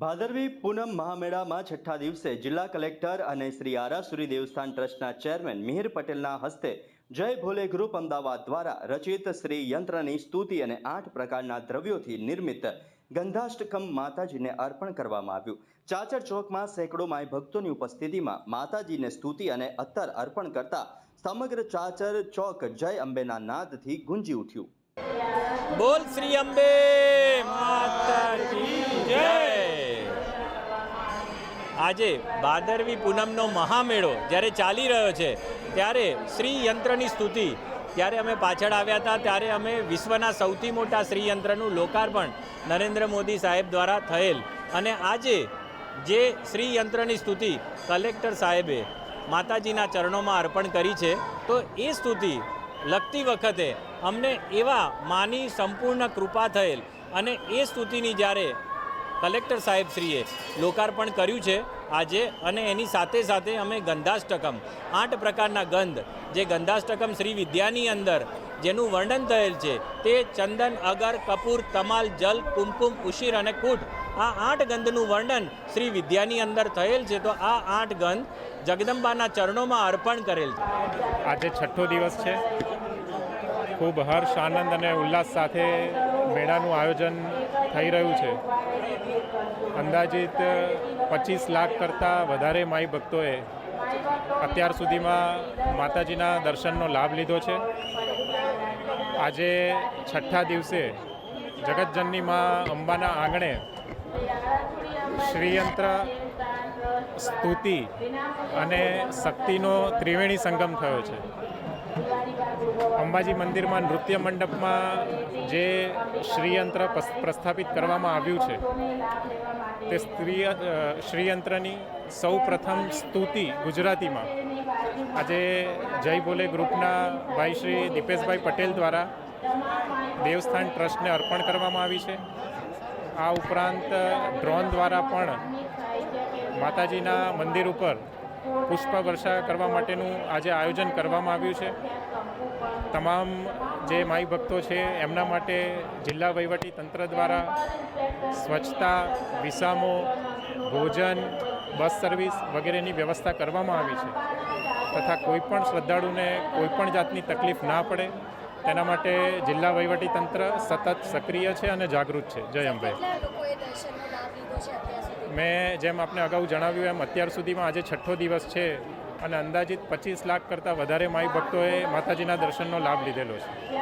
ભાદરવી પૂનમ મહામેળામાં છઠ્ઠા દિવસે જિલ્લા કલેક્ટર અને શ્રી આરાસુરી દેવસ્થાન ટ્રસ્ટના ચેરમેન મિહિર પટેલના હસ્તે જય ભોલે ગ્રુપ અમદાવાદ દ્વારા રચિત શ્રી યંત્રની સ્તુતિ અને આઠ પ્રકારના દ્રવ્યોથી નિર્મિત ગંધાષ્ટકમ માતાજીને અર્પણ કરવામાં આવ્યું. ચાચર ચોકમાં સેંકડો માય ભક્તોની ઉપસ્થિતિમાં માતાજીને સ્તુતિ અને અત્તર અર્પણ કરતા સમગ્ર ચાચર ચોક જય અંબેના નાદથી ગુંજી ઉઠ્યું. બોલ શ્રી અંબે માતાજી, જય. આજે ભાદરવી પૂનમનો મહામેળો જ્યારે ચાલી રહ્યો છે, ત્યારે શ્રી યંત્રની સ્તુતિ. ત્યારે અમે પાછળ આવ્યા હતા, ત્યારે અમે વિશ્વના સૌથી મોટા શ્રીયંત્રનું લોકાર્પણ નરેન્દ્ર મોદી સાહેબ દ્વારા થયેલ. અને આજે જે શ્રીયંત્રની સ્તુતિ કલેક્ટર સાહેબે માતાજીના ચરણોમાં અર્પણ કરી છે, તો એ સ્તુતિ લખતી વખતે અમને એવા માની સંપૂર્ણ કૃપા થયેલ. અને એ સ્તુતિની જ્યારે કલેક્ટર સાહેબશ્રીએ લોકાર્પણ કર્યું છે આજે અને એની સાથે સાથે અમે ગંધાષ્ટકમ, આઠ પ્રકારના ગંધ, જે ગંધાષ્ટકમ શ્રી વિદ્યાની અંદર, જેનું વર્ણન થયેલ છે, તે ચંદન, અગર, કપૂર, તમાલ, જલ, કુમકુમ, ઉશીર અને કૂટ, આ આઠ ગંધનું વર્ણન શ્રી વિદ્યાની અંદર થયેલ છે, તો આ આઠ ગંધ જગદંબાના ચરણોમાં અર્પણ કરેલ છે. આજે છઠ્ઠો દિવસ છે. ખૂબ હર્ષ, આનંદ અને ઉલ્લાસ સાથે મેળાનું આયોજન થઈ રહ્યું છે. અંદાજિત પચીસ લાખ કરતાં વધારે માઈ ભક્તોએ અત્યાર સુધીમાં માતાજીના દર્શનનો લાભ લીધો છે. આજે છઠ્ઠા દિવસે જગતજનની માં અંબાના આંગણે શ્રીયંત્ર સ્તુતિ અને શક્તિનો ત્રિવેણી સંગમ થયો છે. અંબાજી મંદિરમાં નૃત્ય મંડપમાં જે શ્રીયંત્ર પ્રસ્થાપિત કરવામાં આવ્યું છે, તે સ્ત્રી શ્રીયંત્રની સૌ પ્રથમ સ્તુતિ ગુજરાતીમાં. આજે જય બોલે ગ્રુપના ભાઈ શ્રી દીપેશભાઈ પટેલ દ્વારા દેવસ્થાન ટ્રસ્ટને અર્પણ કરવામાં આવી છે. આ ઉપરાંત ડ્રોન દ્વારા પણ માતાજીના મંદિર ઉપર પુષ્પ વર્ષા કરવા માટેનું આજે આયોજન કરવામાં આવ્યું છે. તમામ જે માઈ ભક્તો છે એમના માટે જિલ્લા વહીવટી તંત્ર દ્વારા સ્વચ્છતા વિસામો ભોજન બસ સર્વિસ વગેરેની વ્યવસ્થા કરવામાં આવી છે. તથા કોઈપણ શ્રદ્ધાળુને કોઈપણ જાતની તકલીફ ના પડે તેના માટે જિલ્લા વહીવટી તંત્ર સતત સક્રિય છે અને જાગૃત છે. જય અંબે. મેં જેમ આપને અગાઉ જણાવ્યું એમ અત્યાર સુધીમાં આજે છઠ્ઠો દિવસ છે. અને અંદાજિત પચીસ લાખ કરતાં વધારે માઈ ભક્તોએ માતાજીના દર્શનનો લાભ લીધેલો છે.